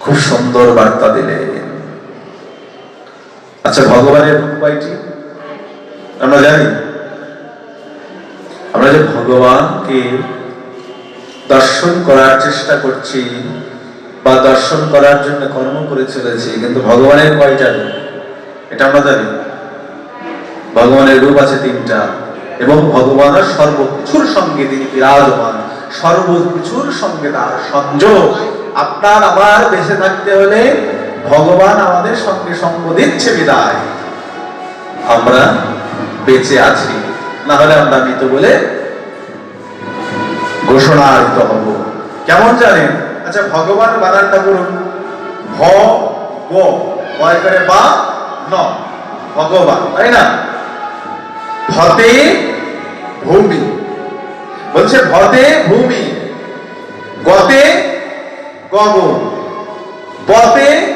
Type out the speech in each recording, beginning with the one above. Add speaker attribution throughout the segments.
Speaker 1: খুব সুন্দর বার্তা দিলেন। আচ্ছা ভগবানের উপায়টি আমরা জানি। আমরা যে ভগবানকে দর্শন করার চেষ্টা করছি বা দর্শন করার জন্য কর্ম করে চলেছি, কিন্তু ভগবানের কয়টা রূপ? এটা আমরা জানি। ভগবানের রূপ আছে তিনটা। এবং ভগবানের সর্বকিছুর সঙ্গে তিনি বিরাজমান, সর্বকিছুর সঙ্গে তার সংযোগ। আপনার আবার বেঁচে থাকতে হলে ভগবান আমাদের সঙ্গে সঙ্গ দিচ্ছে বিদায়। আমরা বেঁচে আছি না হলে আমরা মৃত বলে ঘোষণা ঘোষণায়িত হব। কেমন জানেন? আচ্ছা ভগবান বানানটা করুন ভ, গ করে বা ন, ভগবান, তাই না? ভতে ভূমি। বলছে ভদে ভূমি, গতে গগন, বতে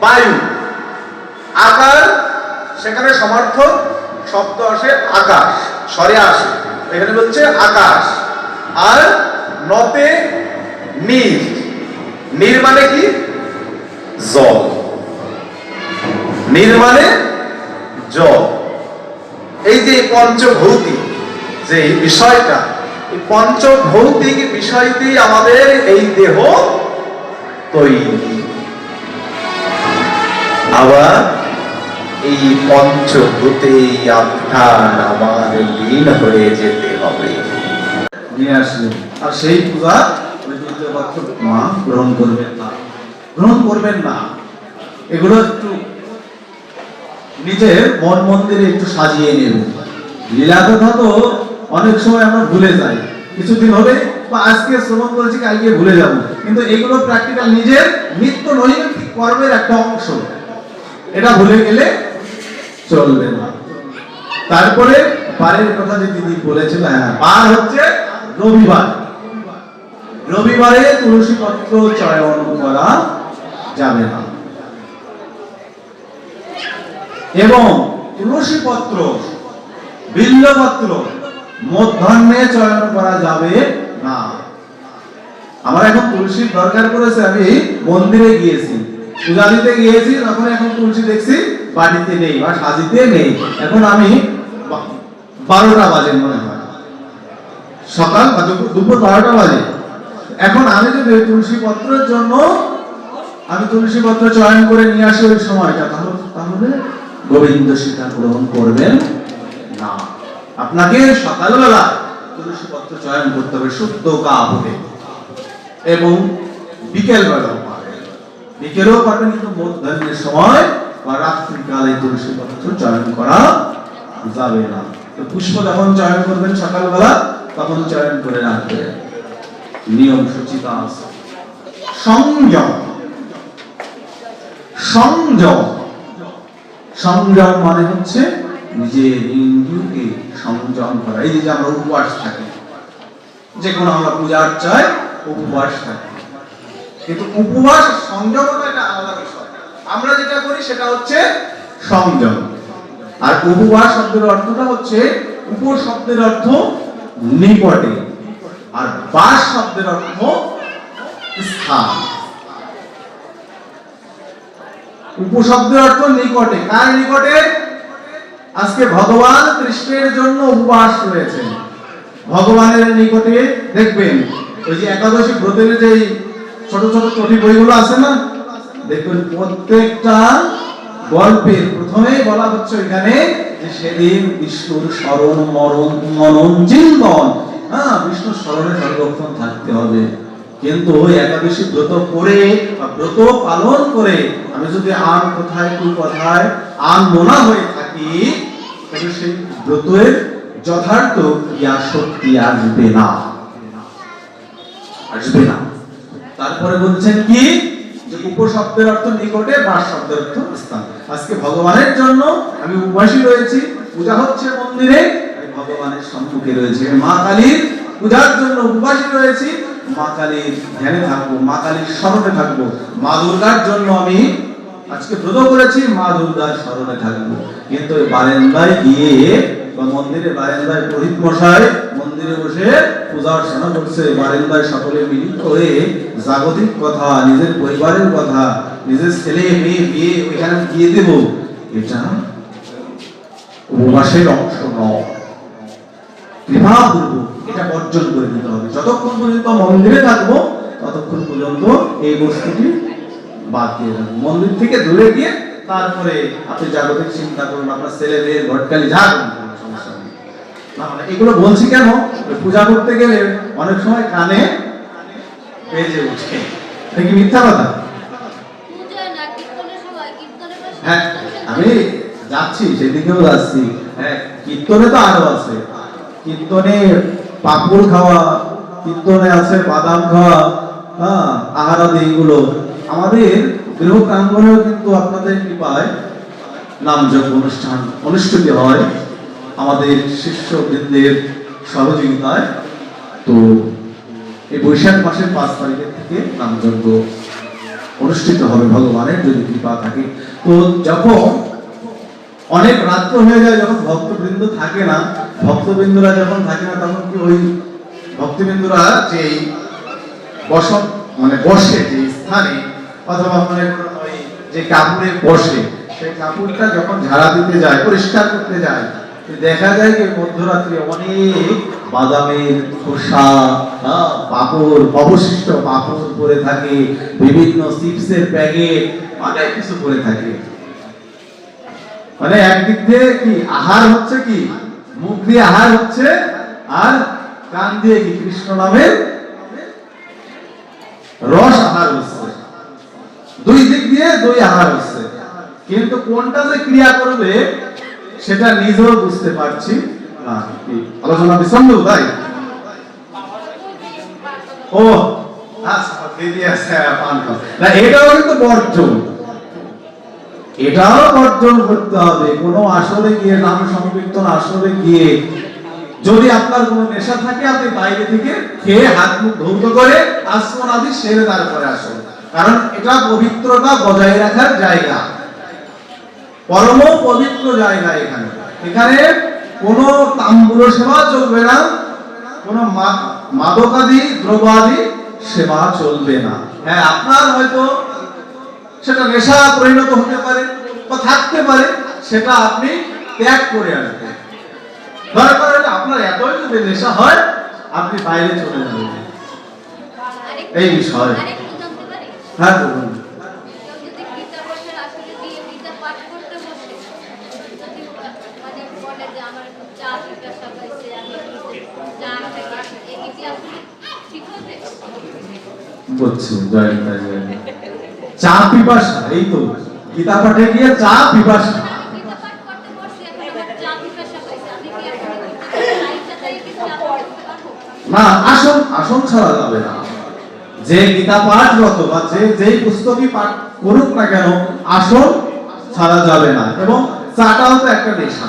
Speaker 1: বায়ু। আকার, সেখানে সমর্থক শব্দ আসে আকাশ, স্বরে আসে। এখানে বলছে আকাশ। আর নতে নীর নীর মানে কি? জল। নীর মানে জল। এই যে পঞ্চভৌতিক যে এই বিষয়টা, এই পঞ্চভৌতিক বিষয়টি আমাদের এই দেহ তৈরি। আবার এই পঞ্চভূতে আপনার আমার লীন হয়ে যেতে হবে।
Speaker 2: নিয়ে আসলেন আর সেই পূজা মা, গ্রহণ করবেন না। গ্রহণ করবেন না। এগুলো একটু নিজের মন মন্দিরে একটু সাজিয়ে নেবেন লীলা কথা তো অনেক সময় আমরা ভুলে যাই। কিছুদিন হবে, বা আজকে শ্রবণ করেছি, কালকে ভুলে যাব। কিন্তু এগুলো প্র্যাকটিক্যাল নিজের নিত্য নৈমিত্তিক কর্মের একটা অংশ। এটা ভুলে গেলে চলবে না। তারপরে পারের কথা যে দিদি বলেছিল হ্যাঁ পার হচ্ছে রবিবার। রবিবারে তুলসী পত্র চয়ন করা যাবে না। এবং তুলসী পত্র বিল্লপত্র মধ্যাহ্নে চয়ন করা যাবে না। আমার এখন তুলসীর দরকার পড়েছে, আমি মন্দিরে গিয়েছি। পূজা দিতে গিয়েছি, তখন এখন তুলসী দেখছি বাড়িতে নেই বা সাজিতে নেই। এখন আমি বারোটা বাজে মনে হয়। সকাল বা দুপুর বারোটা বাজে। এখন আমি যদি তুলসী পত্রের জন্য, আমি তুলসী পত্র চয়ন করে নিয়ে আসি ওই সময়টা, তাহলে তাহলে গোবিন্দ সীতা গ্রহণ করবেন। আপনাকে সকালবেলা তুলসী পত্র চয়ন করতে হবে, শুদ্ধ কাপড়ে। এবং বিকেল বেলাও পাবেন। বিকেলেও পাবেন, কিন্তু মধ্যাহ্নের সময় বা রাত্রিকালে তুলসী পত্র চয়ন করা যাবে না। তো পুষ্প যখন চয়ন করবেন সকালবেলা, তখন চয়ন করে রাখবেন। নিয়ম সূচিতা আছে। সংযম। সংযম। সংযম মানে হচ্ছে নিজের ইন্দ্রিয়কে সংযম করা। এই যে আমরা উপবাস থাকি, যে কোনো আমরা পূজা অর্চায় উপবাস থাকি। কিন্তু উপবাস সংযম আলাদা বিষয়। আমরা যেটা করি সেটা হচ্ছে সংযম। আর উপবাস শব্দের অর্থটা হচ্ছে উপ শব্দের অর্থ নিকটে, আর বাস শব্দের অর্থ স্থান। উপশব্দের অর্থ নিকটে। কার নিকটে? আজকে ভগবান কৃষ্ণের জন্য উপবাস রয়েছে। ভগবানের নিকটে দেখবেন, ওই যে একাদশী ব্রতের যে ছোট ছোট চটি বইগুলো আছে না, দেখবেন প্রত্যেকটা গল্পের প্রথমেই বলা হচ্ছে এখানে যে সেদিন বিষ্ণুর স্মরণ, মরণ, মনন, চিন্তন। হ্যাঁ বিষ্ণুর স্মরণে সর্বক্ষণ থাকতে হবে। কিন্তু ওই একাদশী ব্রত করে বা ব্রত পালন করে আমি যদি আন কোথায় কু কথায় আন মোনা হয়ে থাকি তবে সেই ব্রতের যথার্থ ক্রিয়া শক্তি আসবে না। আসবে না। তারপরে বলছেন কি? যে উপশব্দের অর্থ নিকটে বা শব্দের অর্থ স্থান। আজকে ভগবানের জন্য আমি উপবাসী রয়েছি, পূজা হচ্ছে মন্দিরে ভগবানের সম্মুখে রয়েছি। মা কালীর পূজার জন্য উপবাসী রয়েছি, মা কালীর ধ্যানে থাকব, মা কালীর স্মরণে থাকব। মা দুর্গার জন্য আমি আজকে ব্রত করেছি, মা দুর্গার স্মরণে থাকব। কিন্তু বারেন্দায় গিয়ে বা মন্দিরে বারেন্দায় পুরোহিত মশাই মন্দিরে বসে পূজা অর্চনা করছে। বারেন্দায় সকলে মিলিত হয়ে জাগতিক কথা, নিজের পরিবারের কথা, নিজের ছেলে, মেয়ে, বিয়ে, ওইখানে গিয়ে দেব। এটা উপবাসের অংশ নয়। কৃপাপূর্বক এটা বর্জন করে দিতে হবে। যতক্ষণ পর্যন্ত মন্দিরে থাকব, ততক্ষণ পর্যন্ত এই বস্তুটি বাদ দিয়ে রাখব মন্দির থেকে দূরে গিয়ে তারপরে আপনি জাগতিক চিন্তা করুন আপনার ছেলে মেয়ের ঘটকালি যা সমস্যা নেই। না মানে এগুলো বলছি কেন? পূজা করতে গেলে অনেক সময় কানে বেজে এটা কি মিথ্যা কথা? হ্যাঁ আমি যাচ্ছি সেদিকেও যাচ্ছি। হ্যাঁ কীর্তনে তো আরও আছে। কীর্তনে পাপড় খাওয়া কীর্তনে আছে বাদাম খাওয়া হ্যাঁ আহারাদি এইগুলো আমাদের গৃহ প্রাঙ্গণেও কিন্তু আপনাদের কৃপায় নামযজ্ঞ অনুষ্ঠান অনুষ্ঠিত হয়। আমাদের শিষ্যবৃন্দের সহযোগিতায়। তো এই বৈশাখ মাসের পাঁচ তারিখের থেকে নামযজ্ঞ অনুষ্ঠিত হবে ভগবানের, যদি কৃপা থাকে। তো যখন অনেক রাত্র হয়ে যায়, যখন ভক্তবৃন্দ থাকে না, ভক্তবৃন্দরা যখন থাকে না, তখন কি ওই ভক্তবৃন্দরা যে বস মানে বসে যে স্থানে অথবা মনে করুন ওই যে কাপড়ে বসে সেই কাপড়টা যখন ঝাড়া দিতে যায়, পরিষ্কার করতে যায় দেখা যায় যে মধ্যরাত্রে অনেক বাদামের খোসা পাপড়, অবশিষ্ট পাপড় পরে থাকে, বিভিন্ন চিপসের প্যাকেট, অনেক কিছু পরে থাকে। মানে একদিক দিয়ে কি আহার হচ্ছে কি? মুখ দিয়ে আহার হচ্ছে, আর কান দিয়ে কি কৃষ্ণ নামের রস আহার হচ্ছে। দিয়ে দুই আহার হচ্ছে। কিন্তু কোনটা যে ক্রিয়া করবে, সেটা নিজেও বুঝতে পারছি আলোচনা তাই ও। না, এটাও বর্জন। করতে হবে। কোনো গিয়ে, নাম গিয়ে, যদি আপনার নেশা থাকে, আপনি বাইরে থেকে খেয়ে হাত মুখ ধৌত করে আসমন আদি সেরে তারপরে আসুন। কারণ এটা পবিত্রতা বজায় রাখার জায়গা। পরম পবিত্র জায়গা এখানে। এখানে কোনো তাম্বুল সেবা চলবে না কোনো মাদকাদি দ্রব্যাদি সেবা চলবে না। হ্যাঁ আপনার হয়তো সেটা নেশা পরিণত হতে পারে বা থাকতে পারে সেটা আপনি ত্যাগ করে আসবেন দরকার হলে আপনার এতই যদি নেশা হয় আপনি বাইরে চলে যাবেন। এই বিষয়। হ্যাঁ বলুন।
Speaker 3: মানে?
Speaker 2: বলছি জয় নিতাই, চা পিপাসা এই তো। গীতা পাঠে গিয়ে চা পিপাসা। না আসন আসন ছাড়া যাবে না। যে গীতা পাঠরত বা যে যেই পুস্তকই পাঠ করুক না কেন আসন ছাড়া যাবে না। এবং চাটাও তো একটা নেশা।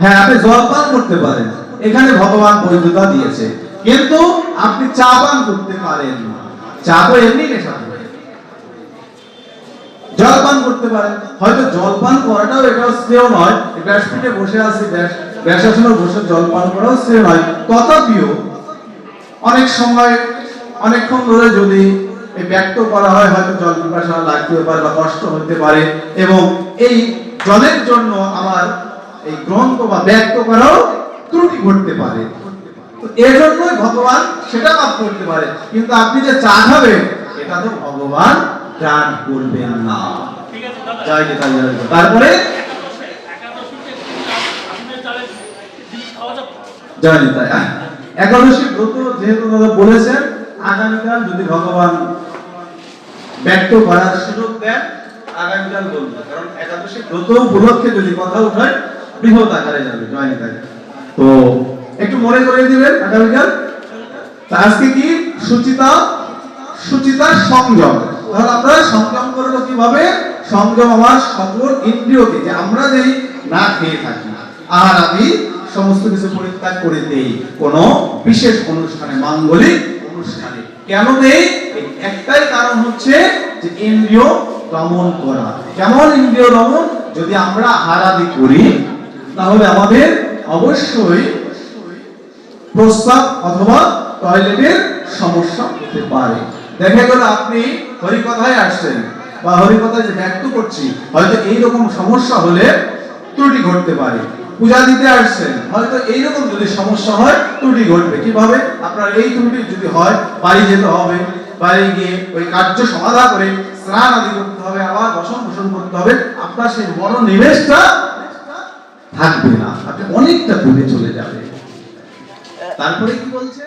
Speaker 2: হ্যাঁ আপনি জল পান করতে পারেন। এখানে ভগবান বৈধতা দিয়েছে। কিন্তু আপনি চা পান করতে পারেন চা তো এমনি নেশা। থাকে। জল পান করতে পারেন। হয়তো জল পান করাটাও এটাও শ্রেয় নয়। ব্যাসপীঠে বসে আছি, ব্যাস ব্যাসাসনে বসে জল পান করাও শ্রেয় নয়। তথাপিও অনেক সময় অনেকক্ষণ ধরে যদি ব্যক্ত করা হয় হয়তো জল পিপাসা লাগতে পারে বা কষ্ট হতে পারে। এবং এই জলের জন্য আমার এই গ্রন্থ বা ব্যক্ত করাও ত্রুটি ঘটতে পারে। তো এজন্যই ভগবান সেটা মাফ করতে পারে। কিন্তু আপনি যে চা খাবেন এটা তো ভগবান দান করবেন না। জয় নিতাই, জয় তারপরে? জয়। আহ, একাদশী ব্রত যেহেতু দাদা বলেছেন আগামীকাল যদি ভগবান ব্যক্ত করার সুযোগ দেন, আগামীকাল বলব কারণ একাদশী ব্রত উপলক্ষে যদি কথা উঠায়, বৃহৎ আকারে যাবে জয় নিতাই। তো একটু মনে করে দিবেন আগামীকাল? আজকে কি? সুচিতা সুচিতা সংযম। তাহলে আমরা সংযম করব কীভাবে? সংযম আমার সকল ইন্দ্রিয়কে, যে আমরা যেই না খেয়ে থাকি আহার আদি সমস্ত কিছু পরিত্যাগ করে দেই কোন বিশেষ অনুষ্ঠানে মাঙ্গলিক অনুষ্ঠানে কেন এই একটাই কারণ হচ্ছে যে ইন্দ্রিয় দমন করা। কেমন ইন্দ্রিয় দমন? যদি আমরা আহার করি, তাহলে আমাদের অবশ্যই প্রস্রাব অথবা টয়লেটের সমস্যা হতে পারে। দেখা গেল আপনি হরিকথায় আসছেন, বা হরিকথায় যে ব্যক্ত করছি, হয়তো এইরকম সমস্যা হলে ত্রুটি ঘটতে পারে। পূজা দিতে আসছেন। হয়তো এইরকম যদি সমস্যা হয়, ত্রুটি ঘটবে। কীভাবে? আপনার এই ত্রুটি যদি হয়, বাড়ি যেতে হবে, বাড়ি গিয়ে ওই কার্য সমাধা করে স্নান আদি করতে হবে, আবার বসন পোষণ করতে হবে, আপনার সেই মনোনিবেশটা থাকবে না। আপনি অনেকটা দূরে চলে যাবে। তারপরে কি বলছে